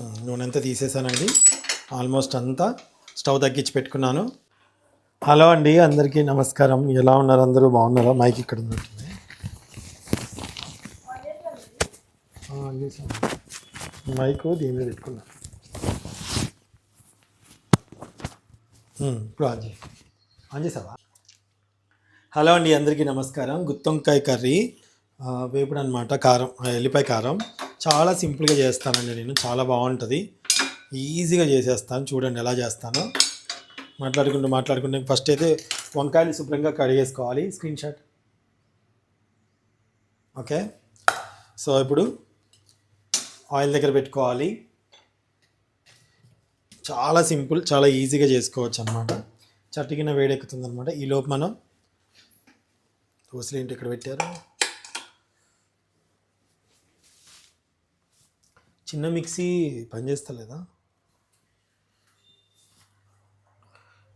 నూనె అంతా తీసేసానండి. ఆల్మోస్ట్ అంతా స్టవ్ తగ్గించి పెట్టుకున్నాను. హలో అండి అందరికీ నమస్కారం. ఎలా ఉన్నారు అందరూ? బాగున్నారా? మైక్ ఇక్కడ ఉన్నట్టుంది మైకు మైక్ దీని మీద పెట్టుకున్నా. ఇప్పుడు ఆన్ చేయి. ఆన్ చేసావా? హలో అండి అందరికీ నమస్కారం. గుత్తొంకాయ కర్రీ వేపుడు అనమాట కారం ఆ, ఎల్లిపాయ కారం. చాలా సింపుల్గా చేస్తానండి నేను. చాలా బాగుంటుంది. ఈజీగా చేసేస్తాను. చూడండి ఎలా చేస్తాను. మాట్లాడుకుంటూ మాట్లాడుకుంటే ఫస్ట్ అయితే వంకాయలు శుభ్రంగా కడిగేసుకోవాలి. Screen shot okay. సో ఇప్పుడు ఆయిల్ దగ్గర పెట్టుకోవాలి. చాలా సింపుల్ చాలా ఈజీగా చేసుకోవచ్చు అనమాట చట్టికిన వేడెక్కుతుంది అనమాట ఈలోపు మనం దోశలు ఏంటి ఇక్కడ పెట్టారు? చిన్న మిక్సీ పనిచేస్తలేదా?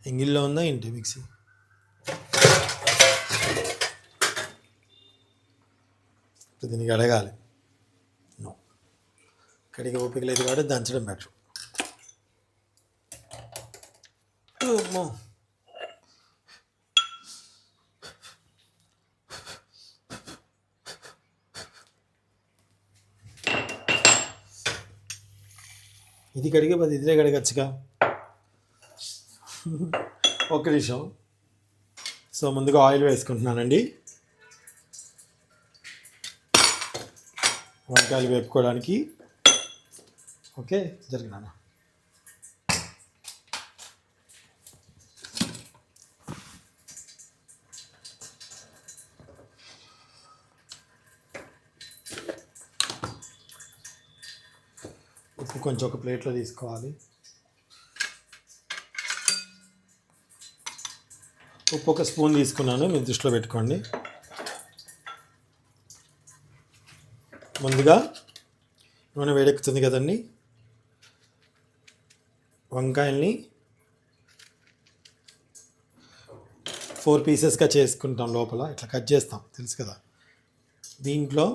ఎంగిల్లో ఉందా ఏంటి మిక్సీ? దీనికి అడగాలి. నో కడిగి ఓపిక లేదు కాబట్టి దంచడం బెటర్ ఇది కడిగే పది ఇదిలే కడగచ్చుగా? ఒక్క నిమిషం. సో ముందుగా ఆయిల్ వేసుకుంటున్నానండి. వంకాయలు వేపుకోవడానికి. ఓకే జరిగినాను ఉప్పు కొంచెం ఒక ప్లేట్లో తీసుకోవాలి. ఉప్పు ఒక స్పూన్ తీసుకున్నాను మీరు దృష్టిలో పెట్టుకోండి. ముందుగా నూనె వేడెక్కుతుంది కదండి. వంకాయల్ని ఫోర్ పీసెస్గా చేసుకుంటాం లోపల ఇట్లా కట్ చేస్తాం తెలుసు కదా. దీంట్లో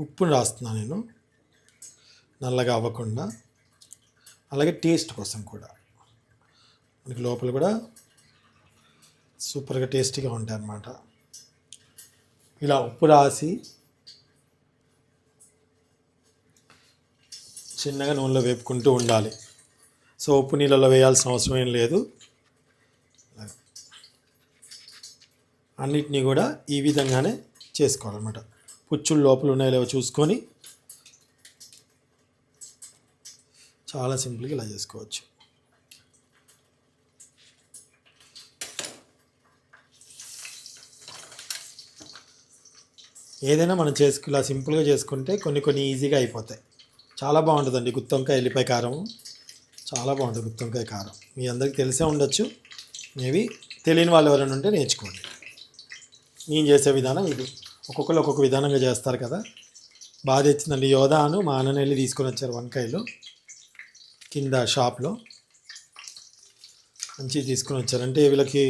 ఉప్పుని రాస్తున్నాను నేను. నల్లగా అవ్వకుండా అలాగే టేస్ట్ కోసం కూడా. మనకి లోపల కూడా సూపర్గా టేస్టీగా ఉంటాయి అన్నమాట ఇలా ఉప్పు రాసి చిన్నగా నూనెలో వేపుకుంటూ ఉండాలి. సో ఉప్పు నీళ్ళలో వేయాల్సిన అవసరం ఏం లేదు. అన్నిటినీ కూడా ఈ విధంగానే చేసుకోవాలన్నమాట. పుచ్చులు లోపల ఉన్నాయో లేవో చూసుకొని చాలా సింపుల్గా ఇలా చేసుకోవచ్చు. ఏదైనా మనం చేసుకు ఇలా సింపుల్గా చేసుకుంటే కొన్ని కొన్ని ఈజీగా అయిపోతాయి. చాలా బాగుంటుందండి గుత్తొంకాయ ఎల్లిపాయ కారం. చాలా బాగుంటుంది గుత్తొంకాయ కారం. మీ అందరికీ తెలిసే ఉండొచ్చు. మేబీ తెలియని వాళ్ళు ఎవరైనా ఉంటే నేర్చుకోండి. నేను చేసే విధానం ఇది. ఒక్కొక్కరు ఒక్కొక్క విధానంగా చేస్తారు కదా. బాగా తెచ్చిందండి యోధాను మా అన్నని వెళ్ళి తీసుకొని వచ్చారు వంకాయలు. కింద షాప్లో మంచిగా తీసుకొని వచ్చారు. అంటే వీళ్ళకి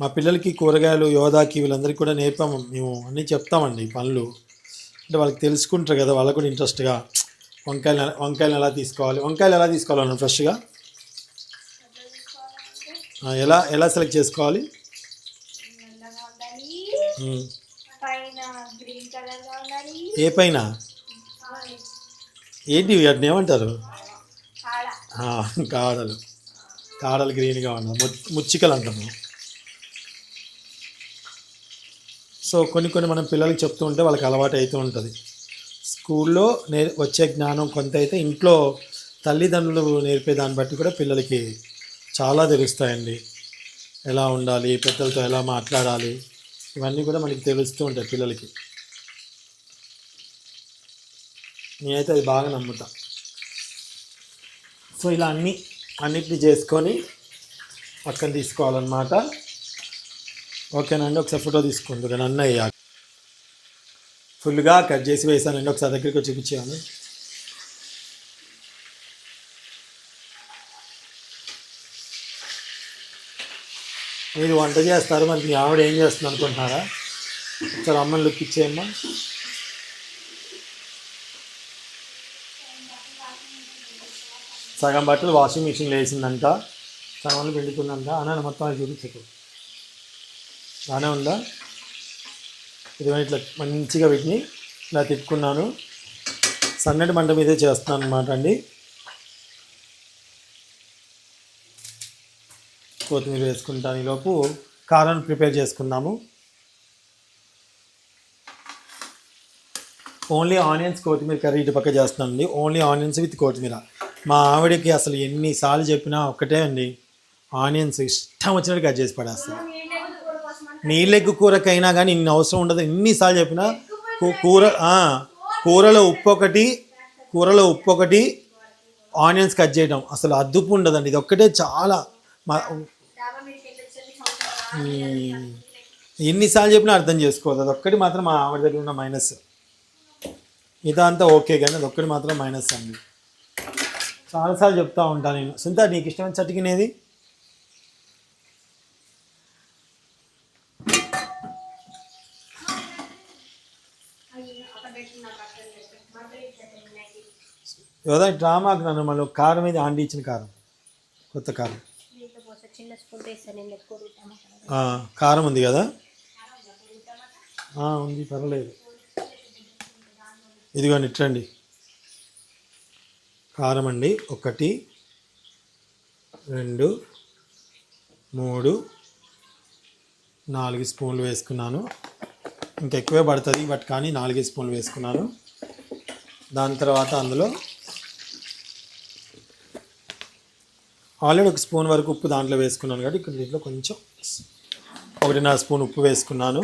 మా పిల్లలకి కూరగాయలు యోధాకి వీళ్ళందరికీ కూడా నేర్పాము. మేము అన్నీ చెప్తామండి పనులు. అంటే వాళ్ళకి తెలుసుకుంటారు కదా వాళ్ళకు కూడా ఇంట్రెస్ట్గా వంకాయలు వంకాయలు ఎలా తీసుకోవాలి వంకాయలు ఎలా తీసుకోవాలన్నా ఫ్రెష్గా. ఎలా ఎలా సెలెక్ట్ చేసుకోవాలి? ఏ పైన? ఏంటి వాటిని ఏమంటారు? కాడలు కాడలు గ్రీన్గా ఉన్నాయి. ము- ముచ్చికలు అంటాము సో కొన్ని కొన్ని మనం పిల్లలకి చెప్తూ ఉంటే వాళ్ళకి అలవాటు అవుతూ ఉంటుంది. స్కూల్లో నే వచ్చే జ్ఞానం కొంత అయితే ఇంట్లో తల్లిదండ్రులు నేర్పే దాన్ని బట్టి కూడా పిల్లలకి చాలా తెలుస్తాయండి. ఎలా ఉండాలి పెద్దలతో ఎలా మాట్లాడాలి ఇవన్నీ కూడా మనకి తెలుస్తూ ఉంటాయి పిల్లలకి. నేనైతే అది బాగా నమ్ముతా. సో ఇలా అన్ని అన్నిటిని చేసుకొని పక్కన తీసుకోవాలన్నమాట. ఓకేనండి ఒకసారి ఫోటో తీసుకోండి కానీ అన్నయ్య ఫుల్గా కట్ చేసి వేసానండి ఒకసారి దగ్గరికి వచ్చి చూపించాను మీరు వంట చేస్తారు మరి మీ ఆవిడ ఏం చేస్తుంది అనుకుంటున్నారా ఒకసారి అమ్మని లుక్ ఇచ్చేయమ్మా. సగం బట్టలు వాషింగ్ మిషన్లో వేసిందంట. సగంలో పిండుతుందంట అన్న మొత్తం అది చూపించకు. బాగానే ఉందా? ఇదిగో ఇట్లా మంచిగా వీటిని ఇలా తిప్పుకున్నాను. సన్నటి మంట మీదే చేస్తున్నాను అనమాట అండి. కొత్తిమీర వేసుకుంటాను ఈలోపు కారం ప్రిపేర్ చేసుకుందాము. ఓన్లీ ఆనియన్స్ కొత్తిమీర కర్రీ ఇటు పక్క చేస్తున్నానండి. ఓన్లీ ఆనియన్స్ విత్ కొత్తిమీర. మా ఆవిడకి అసలు ఎన్నిసార్లు చెప్పినా ఒక్కటే అండి. ఆనియన్స్ ఇష్టం వచ్చినట్టు కట్ చేసి పడేస్తుంది నీళ్ళెగ్గు కూరకైనా కానీ ఇన్ని అవసరం ఉండదు. ఎన్నిసార్లు చెప్పినా కూ- కూర కూరలో ఉప్పు ఒకటి కూరలో ఉప్పు ఒకటి ఆనియన్స్ కట్ చేయడం అసలు అద్దుపు ఉండదండి. ఇది ఒక్కటే చాలా మా ఎన్నిసార్లు చెప్పినా అర్థం చేసుకోవద్దు. అదొక్కటి మాత్రం మా ఆవిడ దగ్గర ఉన్న మైనస్. ఇదంతా ఓకే కానీ అదొక్కటి మాత్రం మైనస్ అండి. చాలాసార్లు చెప్తా ఉంటాను నేను. సుంత నీకు ఇష్టమైన చటికినేది యోదా డ్రామాకు నన్ను మళ్ళీ కారం మీద ఆండి ఇచ్చిన కారం. కొత్త కారం. కారం ఉంది కదా? ఉంది పర్వాలేదు. ఇదిగోండి ఇట్లండి కారం అండి ఒకటి రెండు మూడు నాలుగు స్పూన్లు వేసుకున్నాను. ఇంకెక్కువే పడుతుంది బట్ కానీ నాలుగు స్పూన్లు వేసుకున్నాను. దాని తర్వాత అందులో ఆల్రెడీ ఒక స్పూన్ వరకు ఉప్పు దాంట్లో వేసుకున్నాను కాబట్టి ఇక్కడ దీంట్లో కొంచెం ఒకటిన్నర స్పూన్ ఉప్పు వేసుకున్నాను.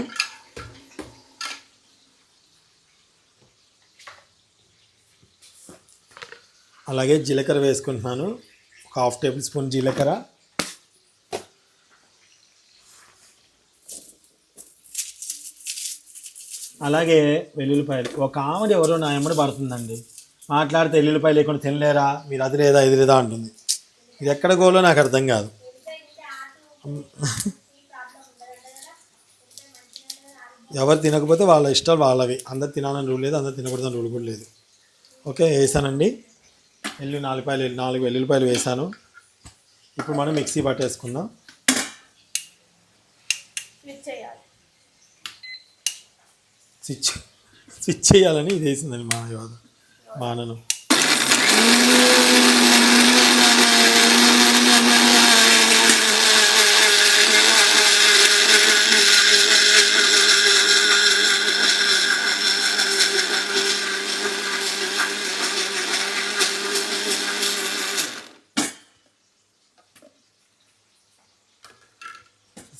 అలాగే జీలకర్ర వేసుకుంటున్నాను. ఒక హాఫ్ టేబుల్ స్పూన్ జీలకర్ర. అలాగే వెల్లుల్లిపాయలు. ఒక ఆమె ఎవరో నా ఎమ్మడి పడుతుందండి. మాట్లాడితే వెల్లుల్లిపాయలు లేకుండా తినలేరా? మీరు అది లేదా ఇది లేదా అంటుంది. ఇది ఎక్కడ గోలో నాకు అర్థం కాదు. ఎవరు తినకపోతే వాళ్ళ ఇష్టాలు వాళ్ళవి. అందరు తినాలని రూల్ లేదు అందరు తినకూడదని రూల్ కూడా లేదు. ఓకే వేసానండి. ఎల్లు నాలుగు నాలుగు వెల్లుల్లిపాయలు వేసాను. ఇప్పుడు మనం మిక్సీ పట్టేసుకుందాం. స్విచ్ చేయాలి. స్విచ్ చేయాలని ఇది వేసిందండి మా యోధ మా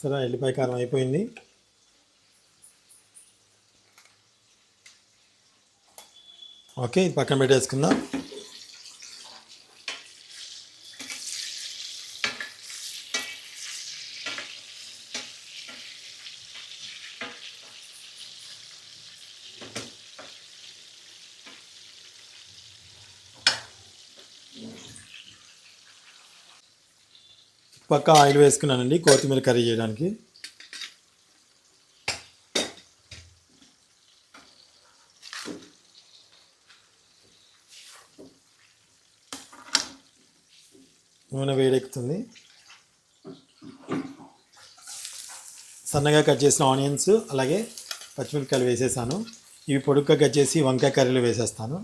సరే ఎల్లిపాయ కారం అయిపోయింది. ఓకే ఇది పక్కన పెట్టేసుకుందాం. పక్క ఆయిల్ వేసుకున్నానండి కొత్తిమీర కర్రీ చేయడానికి. నూనె వేడెక్కుతుంది. సన్నగా కట్ చేసిన ఆనియన్స్ అలాగే పచ్చిమిరపకాయలు వేసేసాను. ఇవి పొడుగ్గా కట్ చేసి వంకాయ కర్రీలు వేసేస్తాను.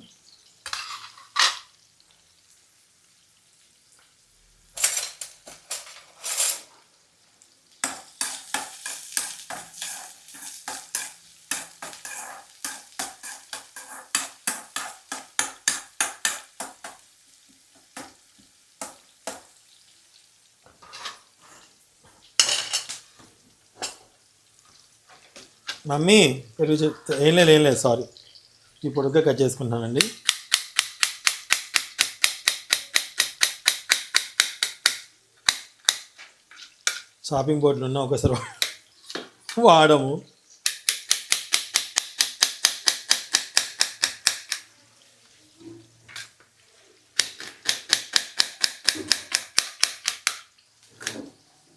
మమ్మీ పెరుగు చెప్తా. ఏం లేదు ఏం లేదు సారీ ఈ పొడుగ్గా కట్ చేసుకుంటున్నానండి. షాపింగ్ బోర్డులు ఉన్న ఒకసారి వాడము.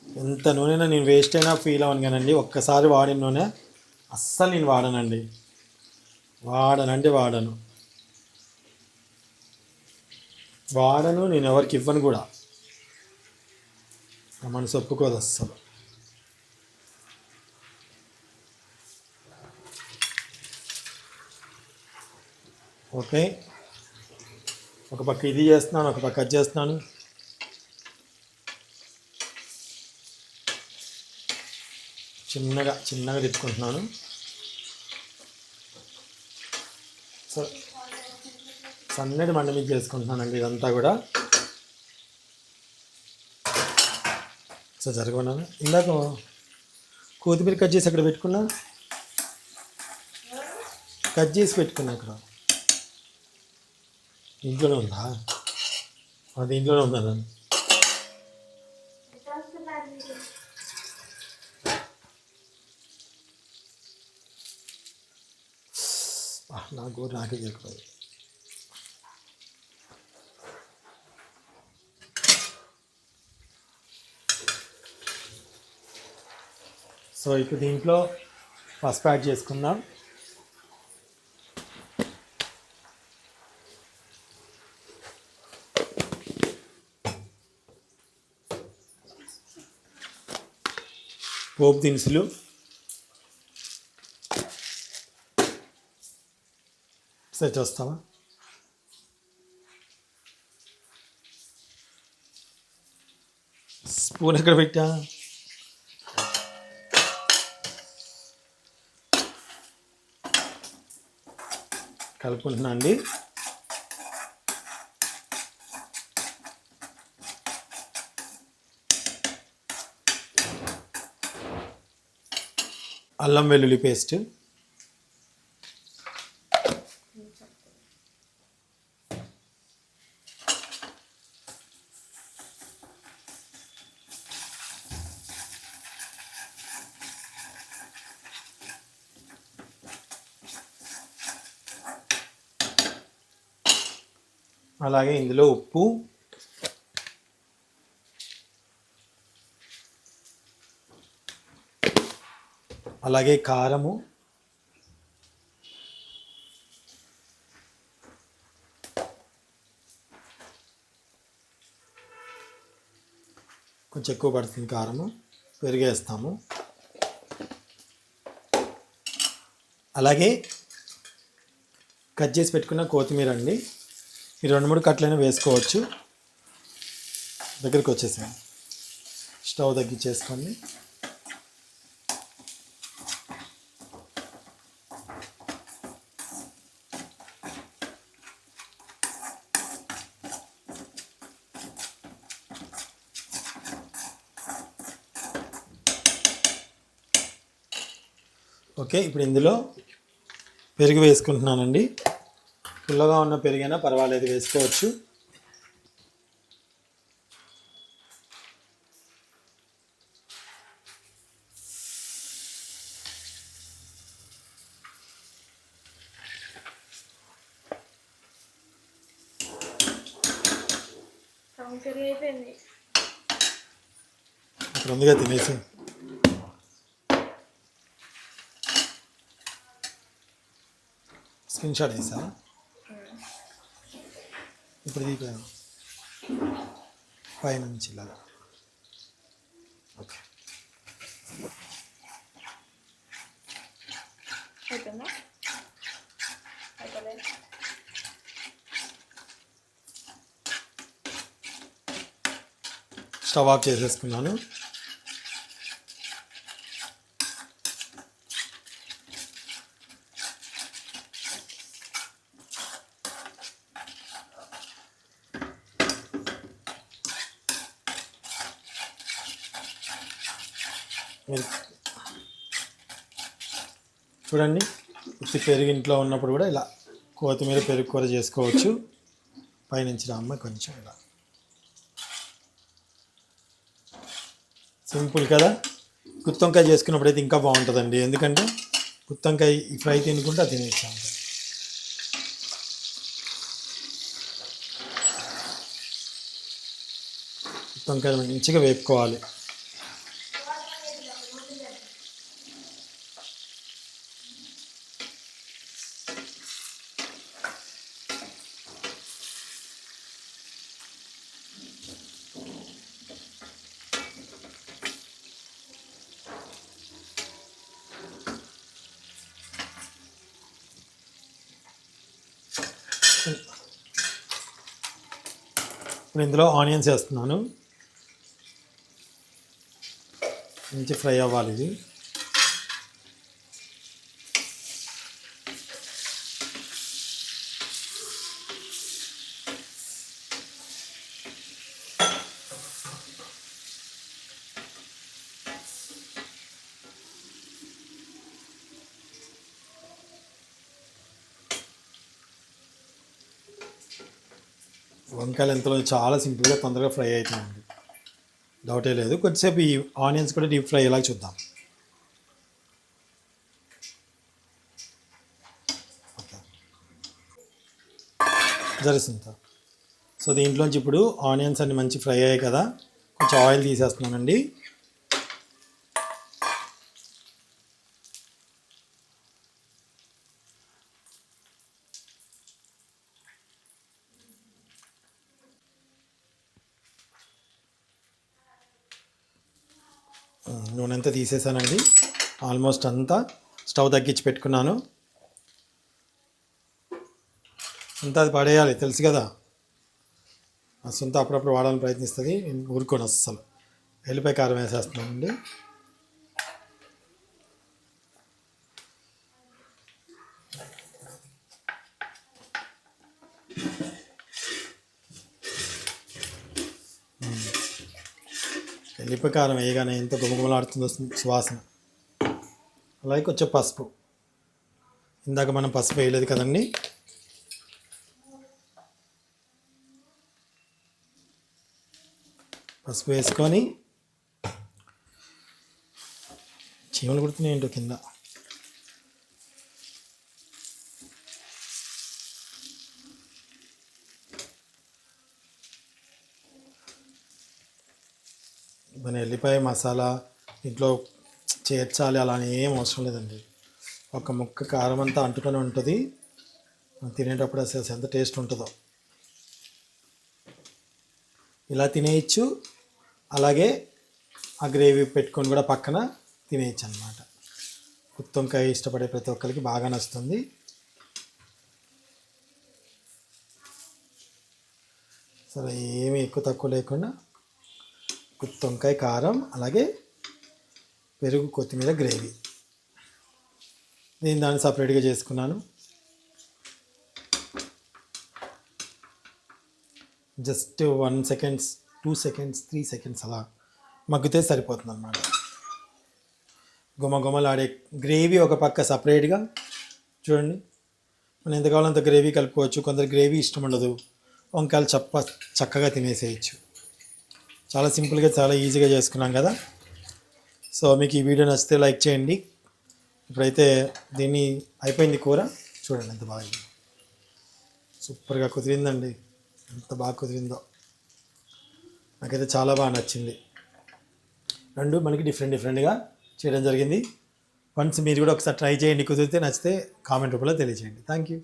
ఎంత నూనెనా నేను వేస్ట్ అయినా ఫీల్ అవ్వను కానండి. ఒక్కసారి వాడిన నూనె అస్సలు నేను వాడనండి. వాడనంటే వాడను. వాడను నేను ఎవరికి ఇవ్వను కూడా. నా మనసు ఒప్పుకోదు అస్సలు. ఓకే. ఒక పక్క ఇది చేస్తున్నాను ఒక పక్క అది చేస్తున్నాను. చిన్నగా చిన్నగా తిప్పుకుంటున్నాను సో సన్నటి మండ మీద చేసుకుంటున్నానండి ఇదంతా కూడా. సో జరగమన్నాను ఇందాక కొత్తిమీర కట్ చేసి అక్కడ పెట్టుకున్నా? కట్ చేసి పెట్టుకున్నా అక్కడ. ఇంట్లోనే ఉందా? అది ఇంట్లోనే ఉందా నన్ను నా గోరు నాకే చెప్పలేదు సో ఇప్పుడు దీంట్లో పసుపు యాడ్ చేసుకుందాం. పోపు దినుసులు. సరే చూస్తావా స్పూన్ ఎక్కడ పెట్టా కలుపుకుంటున్నా అండి అల్లం వెల్లుల్లి పేస్ట్ అలాగే ఇందులో ఉప్పు. అలాగే కారము. కొంచెం ఎక్కువ పడుతుంది కారము. పెరిగేస్తాము. అలాగే కట్ చేసి పెట్టుకున్న కొత్తిమీర అండి ఈ రెండు మూడు కట్లైనా వేసుకోవచ్చు. దగ్గరికి వచ్చేసాను స్టవ్ తగ్గించేసుకోండి. ఓకే ఇప్పుడు ఇందులో పెరుగు వేసుకుంటున్నానండి. పుల్లగా ఉన్న పెరిగైనా పర్వాలేదు వేసుకోవచ్చు. ఉందిగా తినేసి. స్క్రీన్ షాట్ వేసా ఇప్పుడు ఇది పై- పైనుంచి ఇలాగా ఓకే. అయిపోయిందా? అయిపోలేదు. స్టవ్ ఆఫ్ చేసేసుకున్నాను మీరు చూడండి ఉత్తి పెరుగు ఇంట్లో ఉన్నప్పుడు కూడా ఇలా కొత్తిమీర పెరుగు కూర చేసుకోవచ్చు. పైనుంచి రామ్మ కొంచెం ఇలా. సింపుల్ కదా? గుత్తంకాయ చేసుకున్నప్పుడు అయితే ఇంకా బాగుంటుందండి. ఎందుకంటే గుత్తంకాయ ఈ ఫ్రై తినుకుంటే అది తినేస్తా ఉంటాం గుత్తొంకాయ మంచిగా వేపుకోవాలి. ఇప్పుడు ఇందులో ఆనియన్స్ వేస్తున్నాను. మంచి ఫ్రై అవ్వాలి ఇది. వంకాయలు ఎంతలో చాలా సింపుల్గా తొందరగా ఫ్రై అవుతుందండి డౌటే లేదు. కొద్దిసేపు ఈ ఆనియన్స్ కూడా డీప్ ఫ్రై ఎలా చూద్దాం. జరుస్తుందా సో దీంట్లోంచి ఇప్పుడు ఆనియన్స్ అన్ని మంచి ఫ్రై అయ్యాయి కదా. కొంచెం ఆయిల్ తీసేస్తున్నానండి నూనె అంతా తీసేసానండి. ఆల్మోస్ట్ అంతా స్టవ్ తగ్గించి పెట్టుకున్నాను. అంతా అది పడేయాలి తెలుసు కదా? ఆ సొంత అప్పుడప్పుడు వాడాలని ప్రయత్నిస్తుంది నేను ఊరుకోను అస్సలు. ఎల్లిపాయ కారం వేసేస్తున్నానండి. ఎల్లిపాయ వేయగానే ఎంత గుమగుమలాడుతుందో సువాసన. అలాగే కొంచెం పసుపు. ఇందాక మనం పసుపు వేయలేదు కదండి. పసుపు వేసుకొని చీమలు కుడుతున్నాయి ఏంటో కింద. మన ఎల్లిపాయ మసాలా ఇంట్లో చేర్చాలి అలా అని ఏం అవసరం లేదండి. ఒక ముక్క కారం అంతా అంటుకొని ఉంటుంది. మనం తినేటప్పుడు అసలు ఎంత టేస్ట్ ఉంటుందో. ఇలా తినేయచ్చు. అలాగే ఆ గ్రేవీ పెట్టుకొని కూడా పక్కన తినేయచ్చు అనమాట ఉత్తంకాయ ఇష్టపడే ప్రతి ఒక్కరికి బాగా నచ్చుతుంది. సరే ఏమి ఎక్కువ తక్కువ లేకుండా గుత్తొంకాయ కారం అలాగే పెరుగు కొత్తిమీర గ్రేవీ. నేను దాన్ని సపరేట్గా చేసుకున్నాను. Just one seconds two seconds three seconds అలా మగ్గితే సరిపోతుంది అన్నమాట గుమగుమలాడే గ్రేవీ ఒక పక్క సపరేట్గా చూడండి. మనం ఎంత కావాలంత గ్రేవీ కలుపుకోవచ్చు. కొందరు గ్రేవీ ఇష్టం ఉండదు. వంకాయలు చప్ప చక్కగా తినేసేయచ్చు. చాలా సింపుల్గా చాలా ఈజీగా చేసుకున్నాం కదా. సో మీకు ఈ వీడియో నచ్చితే లైక్ చేయండి. ఇప్పుడైతే దీన్ని అయిపోయింది కూర. చూడండి ఎంత బాగా సూపర్గా కుదిరిందండి. ఎంత బాగా కుదిరిందో. నాకైతే చాలా బాగా నచ్చింది. రెండు మనకి డిఫరెంట్ డిఫరెంట్గా చేయడం జరిగింది. వన్స్ మీరు కూడా ఒకసారి ట్రై చేయండి. కుదిరితే నచ్చితే కామెంట్ రూపంలో తెలియజేయండి. Thank you